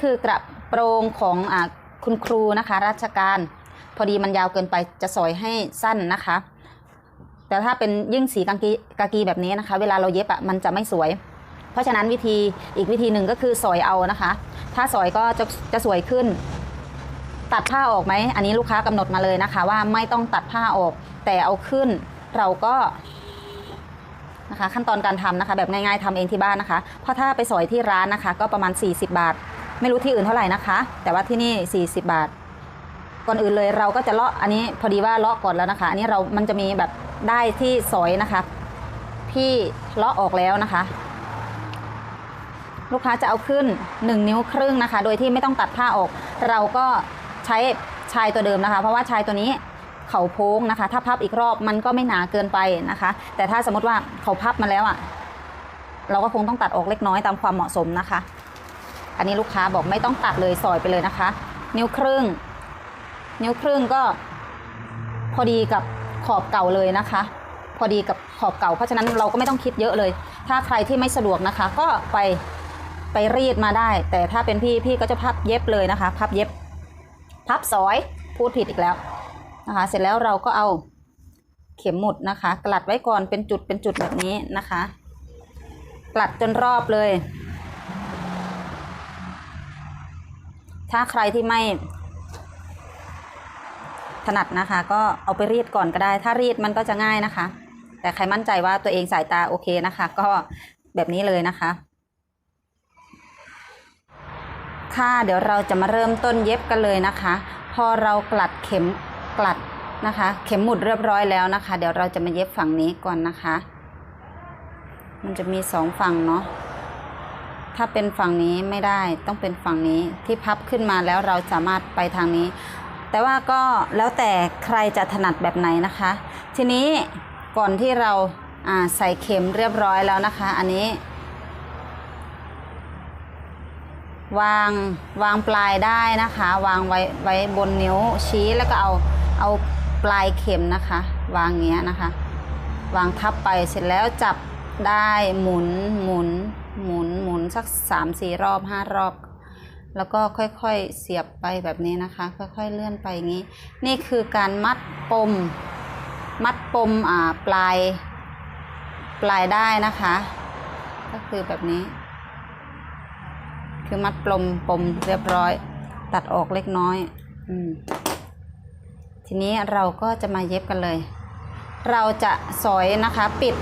คือกระโปรงของอคุณครูนะคะ ราชการ พอดีมันยาวเกินไปจะสอยให้สั้นนะคะ แต่ถ้าเป็นยิ่งสีกากีกากีแบบนี้นะคะ เวลาเราเย็บอะมันจะไม่สวย เพราะฉะนั้นวิธีอีกวิธีหนึ่งก็คือสอยเอานะคะ ถ้าสอยก็จะจะสวยขึ้น ตัดผ้าออกไหมอันนี้ลูกค้ากำหนดมาเลยนะคะ ว่าไม่ต้องตัดผ้าออก แต่เอาขึ้นเราก็นะคะขั้นตอนการทำนะคะแบบง่ายๆทำเองที่บ้านนะคะ เพราะถ้าไปสอยที่ร้านนะคะ ก็ประมาณ 40 บาท ไม่รู้ที่อื่นเท่าไหร่นะคะ แต่ว่าที่นี่ 40 บาท ก่อนอื่นเลยเราก็จะเลาะอันนี้พอดีว่าเลาะก่อนแล้วนะคะ อันนี้เรามันจะมีแบบได้ที่สอยนะคะที่เลาะออกแล้วนะคะ ลูกค้าจะเอาขึ้น 1 นิ้วครึ่งนะคะ โดยที่ไม่ต้องตัดผ้าออก เราก็ใช้ชายตัวเดิมนะคะ เพราะว่าชายตัวนี้เขาโพ้งนะคะ ถ้าพับอีกรอบมันก็ไม่หนาเกินไปนะคะ แต่ถ้าสมมติว่าเขาพับมาแล้วอะ่ะ เราก็คงต้องตัดออกเล็กน้อยตามความเหมาะสมนะคะ อันนี้ลูกค้าบอกไม่ต้องตัดเลยซอยไปเลยนะคะ นิ้วครึ่ง นิ้วครึ่งก็พอดีกับขอบเก่าเลยนะคะ พอดีกับขอบเก่า เพราะฉะนั้นเราก็ไม่ต้องคิดเยอะเลย ถ้าใครที่ไม่สะดวกนะคะ ก็ไปไปรีดมาได้ แต่ถ้าเป็นพี่พี่ก็จะพับเย็บเลยนะคะ พับเย็บ พับซอยพูดผิดอีกแล้วนะคะ เสร็จแล้วเราก็เอาเข็มหมุดนะคะ กลัดไว้ก่อนเป็นจุดเป็นจุดแบบนี้นะคะ กลัดจนรอบเลย ถ้าใครที่ไม่ ถนัดนะคะ ก็เอาไปรีดก่อนก็ได้ ถ้ารีดมันก็จะง่ายนะคะ แต่ใครมั่นใจว่าตัวเองสายตาโอเคนะคะ ก็แบบนี้เลยนะคะ ค่ะเดี๋ยวเราจะมาเริ่มต้นเย็บกันเลยนะคะ พอเรากลัดเข็มกลัดนะคะ เข็มหมุดเรียบร้อยแล้วนะคะ เดี๋ยวเราจะมาเย็บฝั่งนี้ก่อนนะคะ มันจะมีสองฝั่งเนาะ ถ้าเป็นฝั่งนี้ไม่ได้ต้องเป็นฝั่งนี้ที่พับขึ้นมาแล้วเราสามารถไปทางนี้ แต่ว่าก็แล้วแต่ใครจะถนัดแบบไหนนะคะ ทีนี้ก่อนที่เราใส่เข็มเรียบร้อยแล้วนะคะ อันนี้ วางวางปลายได้นะคะ วางไว้ไว้บนนิ้วชี้แล้วก็เอาเอาปลายเข็มนะคะ วางเงี้ยนะคะ วางทับไปเสร็จแล้วจับ ได้หมุนหมุนหมุนหมุนสักสามสี่รอบห้ารอบ แล้วก็ค่อยๆเสียบไปแบบนี้นะคะ ค่อยๆเลื่อนไปอย่างนี้ นี่คือการมัดปม มัดปมอ่าปลาย ปลายได้นะคะ ก็คือแบบนี้ คือมัดปลมปมเรียบร้อย ตัดออกเล็กน้อยอืมทีนี้เราก็จะมาเย็บกันเลย เราจะสอยนะคะปิด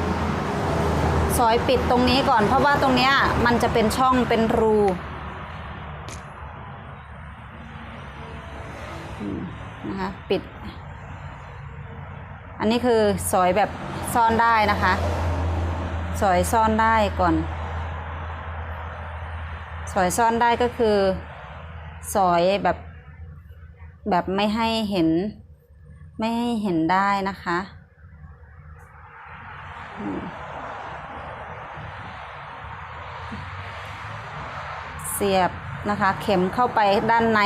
สอยปิดตรงนี้ก่อน เพราะว่าตรงเนี้ยมันจะเป็นช่องเป็นรูนะคะปิด อันนี้คือสอยแบบซ่อนได้นะคะ สอยซ่อนได้ก่อน สอยซ่อนได้ก็คือ สอยแบบแบบไม่ให้เห็น ไม่ให้เห็นได้นะคะ เสียบนะคะ เข็มเข้าไปด้านใน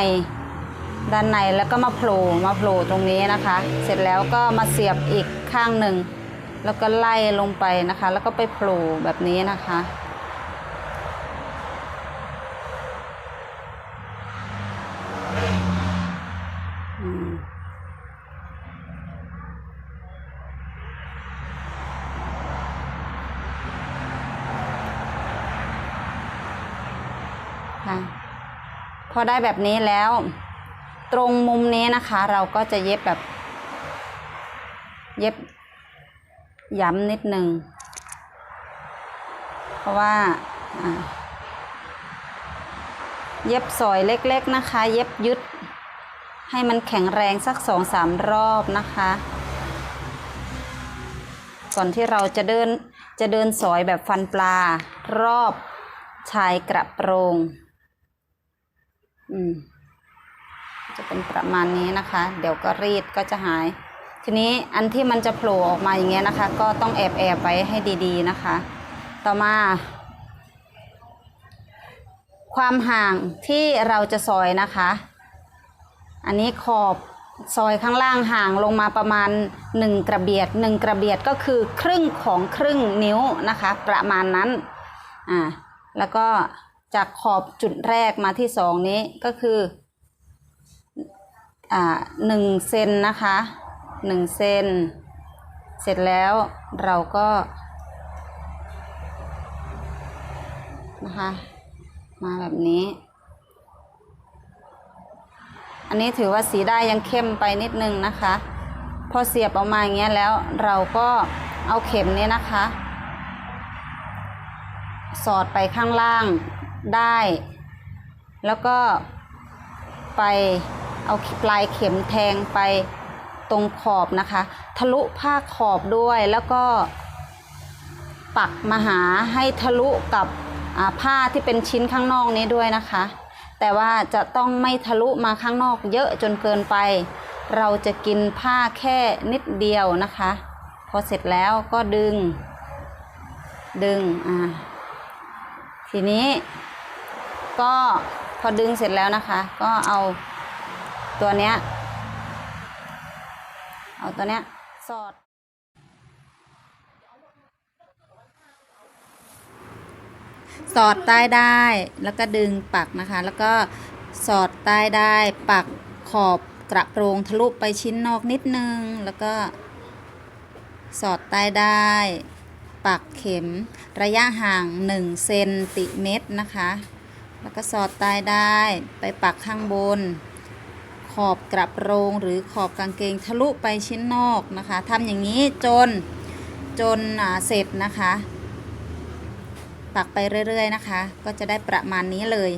ด้านในแล้วก็มาโผล่มาโผล่ตรงนี้นะคะ เสร็จแล้วก็มาเสียบอีกข้างหนึ่งแล้วก็ไล่ลงไปนะคะ แล้วก็ไปโผล่แบบนี้นะคะ อืม ค่ะพอได้แบบนี้แล้ว ตรงมุมนี้นะคะ เราก็จะเย็บแบบ เย็บย้ำนิดนึง เพราะว่าเย็บสอยเล็กๆนะคะ เย็บยึด ให้มันแข็งแรงสักสองสามรอบนะคะ ก่อนที่เราจะเดินจะเดินสอยแบบฟันปลารอบชายกระโปรง อืม จะเป็นประมาณนี้นะคะ เดี๋ยวก็รีดก็จะหาย ทีนี้อันที่มันจะโผล่ออกมาอย่างเงี้ยนะคะ ก็ต้องแอบแอบไว้ให้ดีๆนะคะ ต่อมา ความห่างที่เราจะซอยนะคะ อันนี้ขอบซอยข้างล่างห่างลงมาประมาณ 1 กระเบียด 1 กระเบียดก็คือครึ่งของครึ่งนิ้วนะคะ ประมาณนั้น อ่า แล้วก็ จากขอบจุดแรกมาที่สองนี้ก็คืออ่าหนึ่งเซนนะคะหนึ่งเซนเสร็จแล้วเราก็นะคะมาแบบนี้ อันนี้ถือว่าสีได้ยังเข้มไปนิดนึงนะคะ พอเสียบออกมาอย่างเงี้ยแล้วเราก็เอาเข็มนี้นะคะ สอดไปข้างล่าง ได้ แล้วก็ไปเอาปลายเข็มแทงไปตรงขอบนะคะ ทะลุผ้าขอบด้วยแล้วก็ปักมาหาให้ทะลุกับผ้าที่เป็นชิ้นข้างนอกนี้ด้วยนะคะ แต่ว่าจะต้องไม่ทะลุมาข้างนอกเยอะจนเกินไป เราจะกินผ้าแค่นิดเดียวนะคะ พอเสร็จแล้วก็ดึง ดึงอ่าทีนี้ ก็พอดึงเสร็จแล้วนะคะ ก็เอาตัวเนี้ย เอาตัวเนี้ยสอด สอดใต้ได้แล้วก็ดึงปักนะคะ แล้วก็สอดใต้ได้ปักขอบกระโปรงทะลุไปชิ้นนอกนิดนึง แล้วก็สอดใต้ได้ ปักเข็มระยะห่าง 1 เซนติเมตรนะคะ แล้วก็สอดตายได้ไปปักข้างบน ขอบกระโปรงหรือขอบกางเกงทะลุไปชิ้นนอกนะคะทำอย่างนี้จนจนเสร็จนะคะ ปักไปเรื่อยๆนะคะ ก็จะได้ประมาณนี้เลย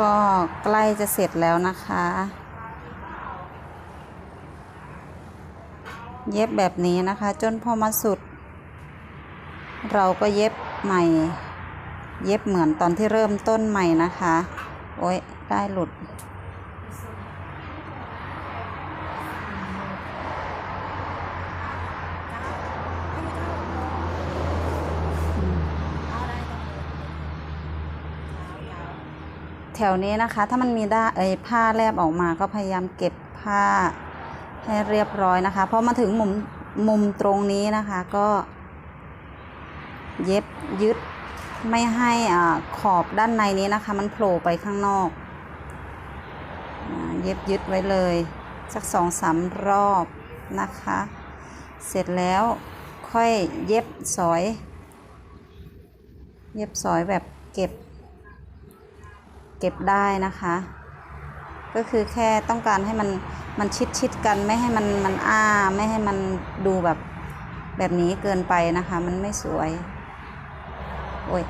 ก็ใกล้จะเสร็จแล้วนะคะ เย็บแบบนี้นะคะ จนพอมาสุด เราก็เย็บใหม่ เย็บเหมือนตอนที่เริ่มต้นใหม่นะคะ โอ้ยได้หลุด แถวนี้นะคะ ถ้ามันมีด้าเอยผ้าแลบออกมาก็พยายามเก็บผ้าให้เรียบร้อยนะคะพอมาถึงมุมมุมตรงนี้นะคะก็เย็บยึดไม่ให้อ่าขอบด้านในนี้นะคะ มันโผล่ไปข้างนอก เย็บยึดไว้เลย สักสองสามรอบนะคะ เสร็จแล้วค่อยเย็บสอย เย็บสอยแบบเก็บ เก็บได้นะคะ ก็คือแค่ต้องการให้มันมันชิดชิดกันไม่ให้มันมันอ้าไม่ให้มันดูแบบแบบนี้เกินไปนะคะ มันไม่สวย โอ้ย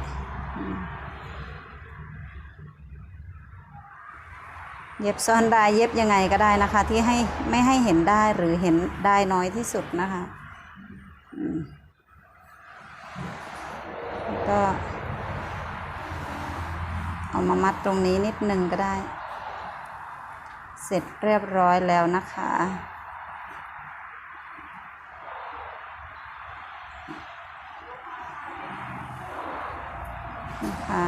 เย็บซ่อนได้เย็บยังไงก็ได้นะคะ ที่ให้ไม่ให้เห็นได้หรือเห็นได้น้อยที่สุดนะคะอืมแล้วก็ เอามามัดตรงนี้นิดนึงก็ได้ เสร็จเรียบร้อยแล้วนะคะ นะคะ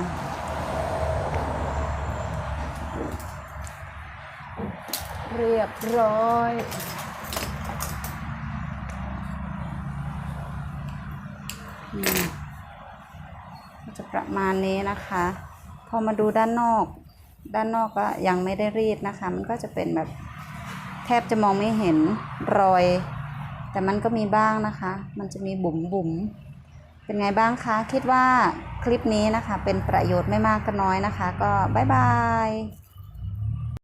เรียบร้อยจะประมาณนี้นะคะ พอมาดูด้านนอก ด้านนอกก็ยังไม่ได้รีดนะคะ มันก็จะเป็นแบบแทบจะมองไม่เห็นรอย แต่มันก็มีบ้างนะคะ มันจะมีบุ๋มบุ๋มเป็นไงบ้างคะ คิดว่าคลิปนี้นะคะ เป็นประโยชน์ไม่มากก็น้อยนะคะ ก็บ๊ายบาย